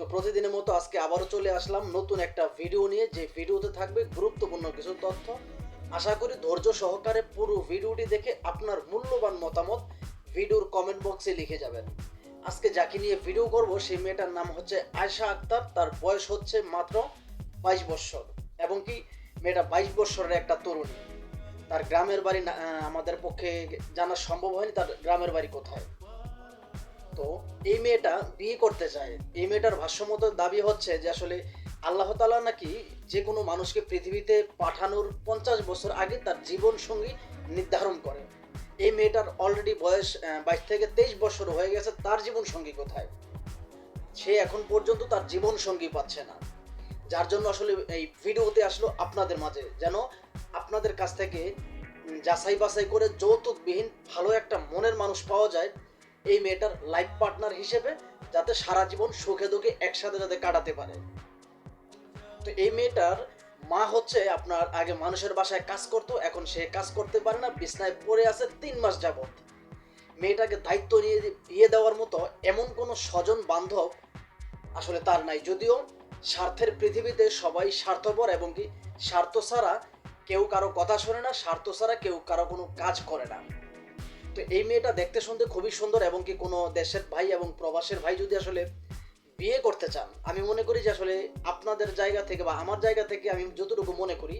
তো প্রতিদিনের মতো আজকে আবারও চলে আসলাম নতুন একটা ভিডিও নিয়ে। যে ভিডিওতে থাকবে গুরুত্বপূর্ণ কিছু তথ্য। আশা করি ধৈর্য সহকারে পুরো ভিডিওটি দেখে আপনার মূল্যবান মতামত ভিডিওর কমেন্ট বক্সে লিখে যাবেন। আজকে যাকে নিয়ে ভিডিও করব, সেই মেয়েটার নাম হচ্ছে আয়শা আক্তার। তার বয়স হচ্ছে মাত্র বাইশ বৎসর এবং কি, মেয়েটা বাইশ বৎসরের একটা তরুণী। তার গ্রামের বাড়ি আমাদের পক্ষে জানা সম্ভব হয়নি। তার গ্রামের বাড়ি কোথায়? তো এই মেয়েটা বিয়ে করতে চায়। এই মেয়েটার ভাষ্যমত দাবি হচ্ছে যে আসলে আল্লাহ তালা নাকি যে কোনো মানুষকে পৃথিবীতে পাঠানোর পঞ্চাশ বছর আগে তার জীবন সঙ্গী নির্ধারণ করে। এই মেয়েটার অলরেডি বয়স বাইশ থেকে তেইশ বছর হয়ে গেছে, তার জীবন সঙ্গী কোথায়? সে এখন পর্যন্ত তার জীবন সঙ্গী পাচ্ছে না। যার জন্য আসলে এই ভিডিওতে আসলো আপনাদের মাঝে, যেন আপনাদের কাছ থেকে যাচাই বাছাই করে যৌতুকবিহীন ভালো একটা মনের মানুষ পাওয়া যায়। এই মেয়েটার লাইফ পার্টনার হিসেবে যাতে সারা জীবন সুখে দুঃখে একসাথে যাতে কাটাতে পারে। তো এই মেয়েটার মা হচ্ছে আপনার আগে মানুষের বাসায় কাজ করতো, এখন সে কাজ করতে পারে না, বিছনায় পড়ে আছে তিন মাস যাবত মেয়েটাকে দায়িত্ব নিয়ে বিয়ে দেওয়ার মতো এমন কোনো স্বজন বান্ধব আসলে তার নাই। যদিও স্বার্থের পৃথিবীতে সবাই স্বার্থপর এবং কি স্বার্থ ছাড়া কেউ কারও কথা শোনে না, স্বার্থ ছাড়া কেউ কারও কোনো কাজ করে না। তো এই মেয়েটা দেখতে শুনতে খুবই সুন্দর এবং কি কোনো দেশের ভাই এবং প্রবাসের ভাই যদি আসলে বিয়ে করতে চান, আমি মনে করি যে আসলে আপনাদের জায়গা থেকে বা আমার জায়গা থেকে আমি যতটুকু মনে করি,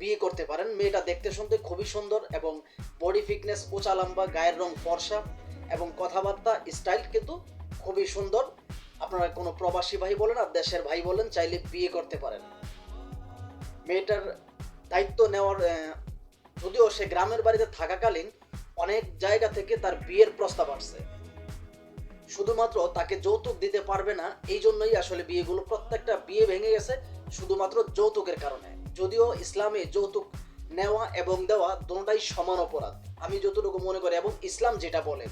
বিয়ে করতে পারেন। মেয়েটা দেখতে শুনতে খুবই সুন্দর এবং বডি ফিটনেস উঁচা লম্বা, গায়ের রং ফর্সা এবং কথাবার্তা স্টাইল কিন্তু খুবই সুন্দর। আপনারা কোনো প্রবাসী ভাই বলেন আর দেশের ভাই বলেন, চাইলে বিয়ে করতে পারেন। মেয়েটার দায়িত্ব নেওয়ার যদিও সে গ্রামের বাড়িতে থাকাকালীন অনেক জায়গা থেকে তার বিয়ের প্রস্তাব আসছে। শুধুমাত্র তাকে যৌতুক দিতে পারবে না, এই জন্যই আসলে বিয়েগুলো প্রত্যেকটা বিয়ে ভেঙে গেছে, শুধুমাত্র যৌতুকের কারণে। যদিও ইসলামে যৌতুক নেওয়া এবং দেওয়া দুটাই সমান অপরাধ, আমি যতটুকু মনে করি, এবং ইসলাম যেটা বলে,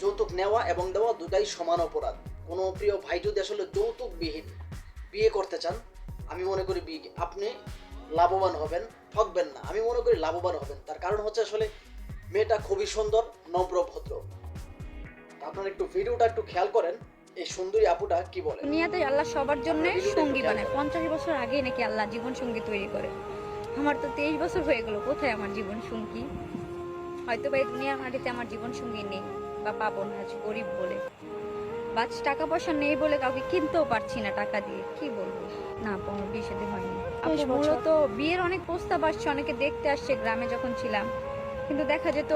যৌতুক নেওয়া এবং দেওয়া দুটাই সমান অপরাধ। কোনো প্রিয় ভাই যদি আসলে যৌতুকবিহীন বিয়ে করতে চান, আমি মনে করি বিয়ে আপনি লাভবান হবেন, ঠকবেন না। আমি মনে করি লাভবান হবেন। তার কারণ হচ্ছে আসলে মেয়েটা খুবই সুন্দর নম্র ভদ্র। আপনারা একটু ভিডিওটা একটু খেয়াল করেন এই সুন্দরী আপুটা কি বলে? দুনিয়াতে আল্লাহ সবার জন্য সঙ্গী বানায়। পঞ্চাশ বছর আগে নাকি আল্লাহ জীবন সঙ্গী তৈরি করে। আমার তো তেইশ বছর হয়ে গেল কোথায় আমার জীবন সঙ্গী? হয়তো বা এই দুনিয়ার মাটিতে আমার জীবন সঙ্গী নেই বা পাবো না আজ গরিব বলে। টাকা পয়সা নেই বলে কাউকে কিনতেও পারছি না টাকা দিয়ে কি বলব? না বিয়ে সাথে হয়নি। মূলত বিয়ের অনেক প্রস্তাব আসছে অনেকে দেখতে আসছে গ্রামে যখন ছিলাম কিন্তু দেখা যেত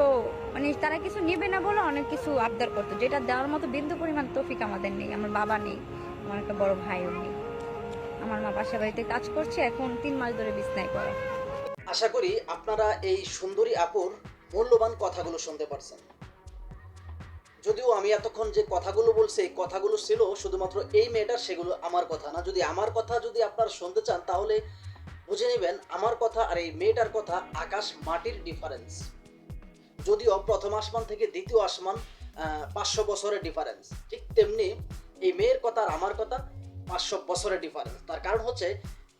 মানে তারা কিছু নেবে না বলে অনেক কিছু আবদার করতো, যেটা দেওয়ার মতো বিন্দু পরিমাণ তফিক আমাদের নেই, আমার বাবা নেই, আমার একটা বড় ভাইও নেই। আমার মা বাসা বাড়িতে কাজ করছে, এখন তিন মাস ধরে বিছনায় করা আশা করি আপনারা এই সুন্দরী আপুর মূল্যবান কথাগুলো শুনতে পারছেন। যদিও আমি এতক্ষণ যে কথাগুলো বলছি, এই কথাগুলো ছিল শুধুমাত্র এই মেয়েটার, সেগুলো আমার কথা না। যদি আমার কথা যদি আপনারা শুনতে চান, তাহলে বুঝে নেবেন, আমার কথা আর এই মেয়েটার কথা আকাশ মাটির ডিফারেন্স যদিও প্রথম আসমান থেকে দ্বিতীয় আসমান পাঁচশো বছরের ডিফারেন্স ঠিক তেমনি এই মেয়ের কথা আর আমার কথা পাঁচশো বছরের ডিফারেন্স তার কারণ হচ্ছে,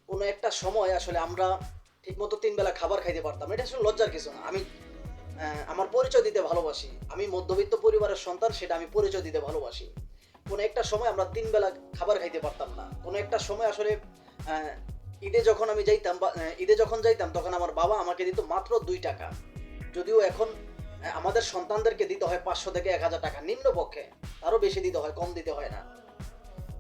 কোনো একটা সময় আসলে আমরা ঠিকমতো তিন বেলা খাবার খাইতে পারতাম। এটা আসলে লজ্জার কিছু না। আমি আমার পরিচয় দিতে ভালোবাসি। আমি মধ্যবিত্ত পরিবারের সন্তান, সেটা আমি পরিচয় দিতে ভালোবাসি। কোনো একটা সময় আমরা তিন বেলা খাবার খাইতে পারতাম না। কোনো একটা সময় আসলে ঈদে যখন আমি যাইতাম বা ঈদে যখন যাইতাম, তখন আমার বাবা আমাকে দিত মাত্র দুই টাকা। যদিও এখন আমাদের সন্তানদেরকে দিতে হয় পাঁচশো থেকে এক হাজার টাকা নিম্ন পক্ষে আরও বেশি দিতে হয়, কম দিতে হয় না।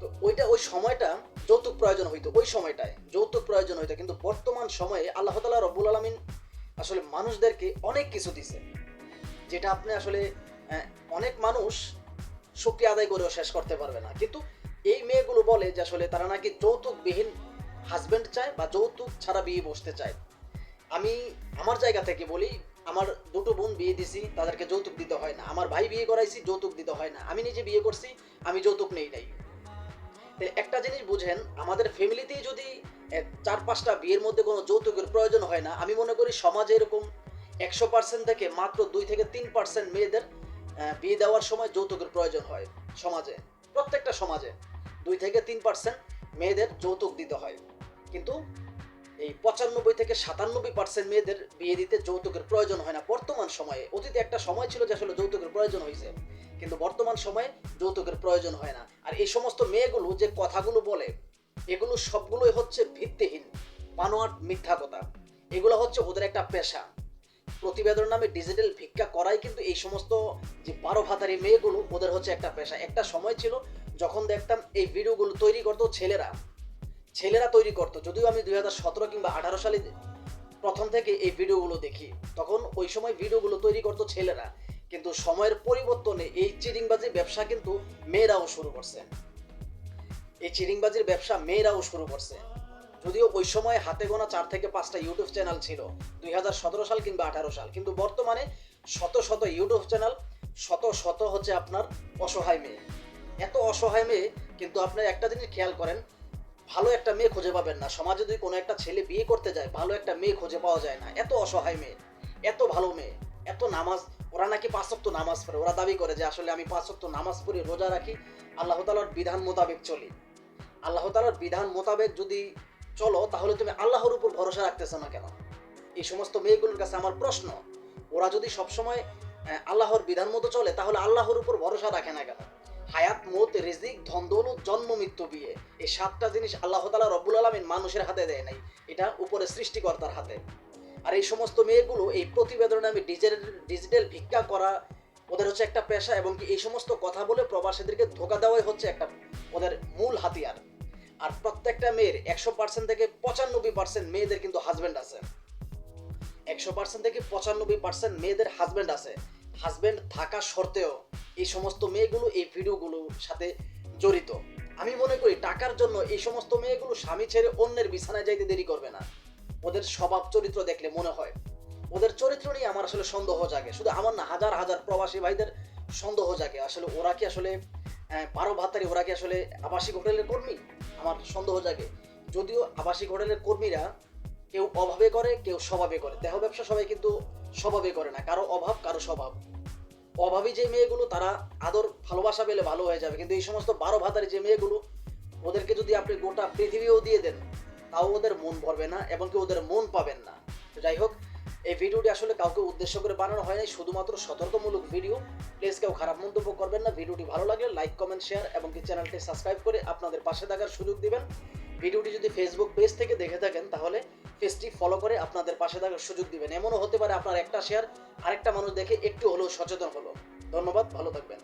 তো ওইটা ওই সময়টা যৌতুক প্রয়োজন হইতো, ওই সময়টায়। যৌতুক প্রয়োজন হইতো, কিন্তু বর্তমান সময়ে আল্লাহ তালা রব্বুল আলমিন আসলে মানুষদেরকে অনেক কিছু দিছে। যেটা আপনি আসলে অনেক মানুষ শুক্রিয়া আদায় করেও শেষ করতে পারবে না। কিন্তু এই মেয়েগুলো বলে যে আসলে তারা নাকি যৌতুকবিহীন হাজবেন্ড চায় বা যৌতুক ছাড়া বিয়ে বসতে চায়। আমি আমার জায়গা থেকে বলি আমার দুটো বোন বিয়ে দিছি, তাদেরকে যৌতুক দিতে হয় না। আমার ভাই বিয়ে করাইছি, যৌতুক দিতে হয় না। আমি নিজে বিয়ে করছি, আমি যৌতুক নেই নাই। একটা জিনিস বুঝেন, আমাদের ফ্যামিলিতেই যদি চার পাঁচটা বিয়ের মধ্যে কোনো যৌতুকের প্রয়োজন হয় না, আমি মনে করি সমাজে এরকম একশো পার্সেন্ট থেকে মাত্র দুই থেকে তিন পার্সেন্ট মেয়েদের বিয়ে দেওয়ার সময় যৌতুকের প্রয়োজন হয় সমাজে, প্রত্যেকটা সমাজে। দুই থেকে তিন পার্সেন্ট মেয়েদের যৌতুক দিতে হয়। কিন্তু এই পঁচানব্বই থেকে সাতানব্বই পার্সেন্ট মেয়েদের বিয়ে দিতে যৌতুকের প্রয়োজন হয় না। বর্তমান সময়ে অতীতে একটা সময় ছিল যে আসলে যৌতুকের প্রয়োজন হয়েছে কিন্তু বর্তমান সময়ে যৌতুকের প্রয়োজন হয় না। আর এই সমস্ত মেয়েগুলো যে কথাগুলো বলে, এগুলো সবগুলোই হচ্ছে ভিত্তিহীন, বানোয়াট মিথ্যা কথা। এগুলো হচ্ছে ওদের একটা পেশা। প্রতিবেদন নামে ডিজিটাল ভিক্ষা করাই কিন্তু এই সমস্ত যে বারো ভাতারি মেয়েগুলো, ওদের হচ্ছে একটা পেশা। একটা সময় ছিল যখন দেখতাম এই ভিডিওগুলো তৈরি করতো ছেলেরা। ছেলেরা তৈরি করতো, যদিও আমি দুই হাজার সতেরো কিংবা আঠারো সালে প্রথম থেকে এই ভিডিওগুলো দেখি, তখন ওই সময় ভিডিওগুলো তৈরি করতো ছেলেরা। কিন্তু সময়ের পরিবর্তনে এই চিরিংবাজির ব্যবসা কিন্তু মেয়েরাও শুরু করছে। এই চিরিংবাজির ব্যবসা মেয়েরাও শুরু করছে। যদিও ওই সময় হাতে গোনা চার থেকে পাঁচটা ইউটিউব চ্যানেল ছিল, দুই হাজার সতেরো সাল কিংবা আঠারো সাল। কিন্তু বর্তমানে শত শত ইউটিউব চ্যানেল, শত শত হচ্ছে আপনার অসহায় মেয়ে। এত অসহায় মেয়ে, কিন্তু আপনার একটা জিনিস খেয়াল করেন ভালো একটা মেয়ে খুঁজে পাবেন না। সমাজে যদি কোনো একটা ছেলে বিয়ে করতে যায়, ভালো একটা মেয়ে খুঁজে পাওয়া যায় না। এত অসহায় মেয়ে, এত ভালো মেয়ে, এত নামাজ, ওরা নাকি পাঁচক্ত নামাজ পড়ে। ওরা দাবি করে যে আসলে আমি পাঁচক্ত নামাজ পড়ি, রোজা রাখি, আল্লাহ তালার বিধান মোতাবেক চলি। আল্লাহ তালার বিধান মোতাবেক যদি চলো, তাহলে তুমি আল্লাহর উপর ভরসা রাখতেছো না কেন? এই সমস্ত মেয়েগুলোর কাছে আমার প্রশ্ন, ওরা যদি সবসময় আল্লাহর বিধান মতো চলে, তাহলে আল্লাহর উপর ভরসা রাখে না কেন? হায়াত, মত, রিজিক, ধন, দৌলত, জন্ম, মৃত্যু বিয়ে। এই সাতটা জিনিস আল্লাহ তালা রব্বুল আলমিন মানুষের হাতে দেয় নাই। এটা উপরে সৃষ্টিকর্তার হাতে। আর এই সমস্ত মেয়েগুলো এই প্রতিবেদনে আমি ডিজিটাল ডিজিটাল ভিক্ষা করা, ওদের হচ্ছে একটা পেশা এবং কি এই সমস্ত কথা বলে প্রবাসীদেরকে ধোকা দেওয়াই হচ্ছে একটা ওদের মূল হাতিয়ার। আর প্রত্যেকটা মেয়ের একশো পার্সেন্ট থেকে পঁচানব্বই পার্সেন্ট মেয়েদের কিন্তু হাজবেন্ড আছে। একশো পার্সেন্ট থেকে পঁচানব্বই পার্সেন্ট মেয়েদের হাজবেন্ড আছে। হাজবেন্ড থাকা সত্ত্বেও এই সমস্ত মেয়েগুলো এই ভিডিওগুলোর সাথে জড়িত। আমি মনে করি টাকার জন্য এই সমস্ত মেয়েগুলো স্বামী ছেড়ে অন্যের বিছানায় যাইতে দেরি করবে না। ওদের স্বভাব চরিত্র দেখলে মনে হয়। ওদের চরিত্র নিয়ে আমার আসলে সন্দেহ জাগে। শুধু আমার না, হাজার হাজার প্রবাসী ভাইদের সন্দেহ জাগে। আসলে ওরা কি আসলে বারো ভাতারি ওরা কি আসলে আবাসিক হোটেলের কর্মী? আমার সন্দেহ জাগে। যদিও আবাসিক হোটেলের কর্মীরা কেউ অভাবে করে, কেউ স্বভাবে করে। দেহ ব্যবসা সবাই কিন্তু স্বভাবে করে না, কারও অভাব, কারও স্বভাব। অভাবী যে মেয়েগুলো, তারা আদর, ভালোবাসা পেলে ভালো হয়ে যাবে। কিন্তু এই সমস্ত বারো ভাতারি যে মেয়েগুলো, ওদেরকে যদি আপনি গোটা পৃথিবীও দিয়ে দেন, তাও ওদের মন ভরবে না, এবং কি ওদের মন পাবেন না। তো যাই হোক, এই ভিডিওটি আসলে কাউকে উদ্দেশ্য করে বানানো হয়নি, শুধুমাত্র সতর্কমূলক ভিডিও। প্লিজ কেউ খারাপ মন্তব্য করবেন না, ভিডিওটি ভালো লাগলে লাইক, কমেন্ট, শেয়ার, এবং কি চ্যানেলটি সাবস্ক্রাইব করে আপনাদের পাশে থাকার সুযোগ দিবেন। ভিডিওটি যদি ফেসবুক পেজ থেকে দেখে থাকেন, তাহলে পেজটি ফলো করে আপনাদের পাশে থাকার সুযোগ দিবেন। এমনও হতে পারে আপনার একটা শেয়ার আরেকটা মানুষ দেখে একটু হলেও সচেতন হলো। ধন্যবাদ, ভালো থাকবেন।